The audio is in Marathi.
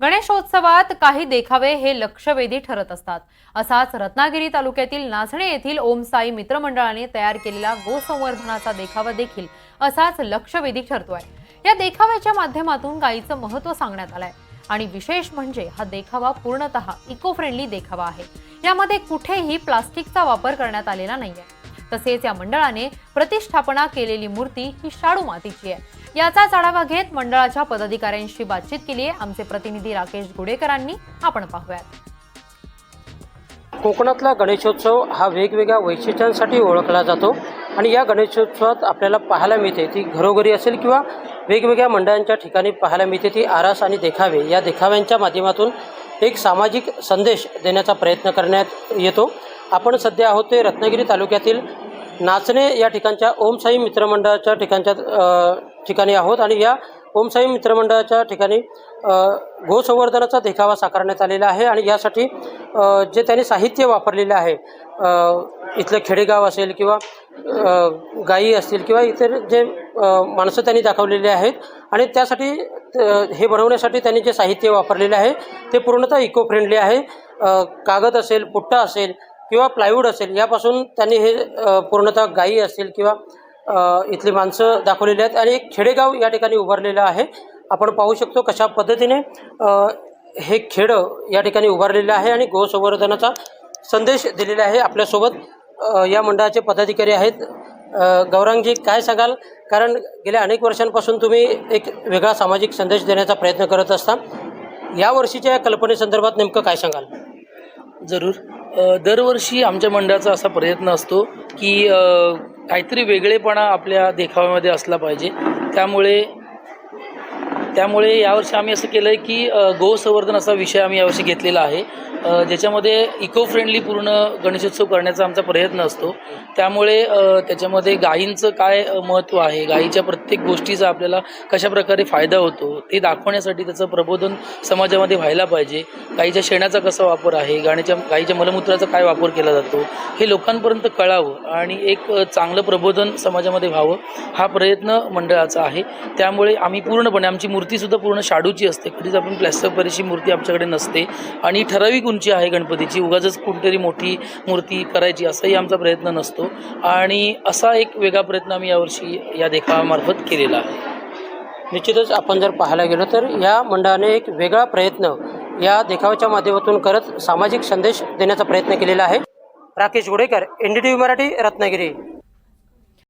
गणेशोत्सवात काही देखावे हे लक्षवेधी ठरत असतात. असाच रत्नागिरी तालुक्यातील नाचणे येथील ओम साई मित्रमंडळाने तयार केलेला गोसंवर्धनाचा देखावा देखील असाच लक्षवेधी ठरतोय. या देखाव्याच्या माध्यमातून गायीचं महत्त्व सांगण्यात आलंय. आणि विशेष म्हणजे हा देखावा पूर्णतः इको फ्रेंडली देखावा आहे. यामध्ये कुठेही प्लास्टिकचा वापर करण्यात आलेला नाहीये. तसेच या मंडळाने प्रतिष्ठापना केलेली मूर्ती ही शाडू मातीची आहे. याचाच आढावा घेत मंडळाच्या पदाधिकाऱ्यांशी बातचीत केली आहे. आमचे प्रतिनिधी राकेश गुडेकरांनी. आपण पाहूयात. कोकणातला गणेशोत्सव हा वेगवेगळ्या वैशिष्ट्यांसाठी ओळखला जातो आणि या गणेशोत्सवात आपल्याला पाहायला मिळते ती घरोघरी असेल किंवा वेगवेगळ्या मंडळांच्या ठिकाणी पाहायला मिळते ती आरास आणि देखावे. या देखाव्यांच्या माध्यमातून एक सामाजिक संदेश देण्याचा प्रयत्न करण्यात येतो. आपण सध्या आहोत ते रत्नागिरी तालुक्यातील नाचणे या ठिकाणच्या ओमसाई मित्रमंडळाच्या ठिकाणच्या ठिकाणी आहोत आणि या ओमसाई मित्रमंडळाच्या ठिकाणी गोसंवर्धनाचा देखावा साकारण्यात आलेला आहे आणि यासाठी जे त्यांनी साहित्य वापरलेलं आहे इथलं खेडेगाव असेल किंवा गायी असतील किंवा इतर जे माणसं त्यांनी दाखवलेली आहेत आणि त्यासाठी हे बनवण्यासाठी त्यांनी जे साहित्य वापरलेले आहे ते पूर्णतः इको फ्रेंडली आहे कागद असेल पुट्टा असेल किंवा प्लायवूड असेल यापासून त्यांनी हे पूर्णतः गायी असेल किंवा इथली माणसं दाखवलेली आहेत. आणि एक खेडेगाव या ठिकाणी उभारलेलं आहे. आपण पाहू शकतो कशा पद्धतीने हे खेडं या ठिकाणी उभारलेलं आहे आणि गोसंवर्धनाचा संदेश दिलेला आहे आपल्यासोबत. या मंडळाचे पदाधिकारी आहेत. गौरांगजी काय सांगाल? कारण गेल्या अनेक वर्षांपासून तुम्ही एक वेगळा सामाजिक संदेश देण्याचा प्रयत्न करत असता. या वर्षीच्या या कल्पनेसंदर्भात नेमकं काय सांगाल? जरूर. दरवर्षी आमच्या मंडळाचा असा प्रयत्न असतो की काहीतरी वेगळेपणा आपल्या देखाव्यामध्ये असला पाहिजे. त्यामुळे त्यामुळे यावर्षी आम्ही असं केलं आहे की गोसंवर्धन असा विषय आम्ही यावर्षी घेतलेला आहे. ज्याच्यामध्ये इको फ्रेंडली पूर्ण गणेशोत्सव करण्याचा आमचा प्रयत्न असतो. त्यामुळे त्याच्यामध्ये गायींचं काय महत्त्व आहे गायीच्या प्रत्येक गोष्टीचा आपल्याला कशाप्रकारे फायदा होतो ते दाखवण्यासाठी त्याचं प्रबोधन समाजामध्ये व्हायला पाहिजे. गाईच्या शेणाचा कसा वापर आहे? गाण्याच्या गाईच्या मलमूत्राचा काय वापर केला जातो? हे लोकांपर्यंत कळावं आणि एक चांगलं प्रबोधन समाजामध्ये व्हावं हा प्रयत्न मंडळाचा आहे. त्यामुळे आम्ही पूर्णपणे आमची मूर्तीसुद्धा पूर्ण शाडूची असते. कधीच आपण प्लॅस्टर परीची मूर्ती आमच्याकडे नसते. आणि ठराविक उंची आहे गणपतीची. उगाच कोणतरी मोठी मूर्ती करायची असाही आमचा प्रयत्न नसतो. आणि असा एक वेगळा प्रयत्न आम्ही यावर्षी या देखावामार्फत केलेला आहे. निश्चितच आपण जर पाहायला गेलो तर या मंडळाने एक वेगळा प्रयत्न या देखाव्याच्या माध्यमातून करत सामाजिक संदेश देण्याचा प्रयत्न केलेला आहे. Rakesh Gudekar N D T V Marathi Ratnagiri.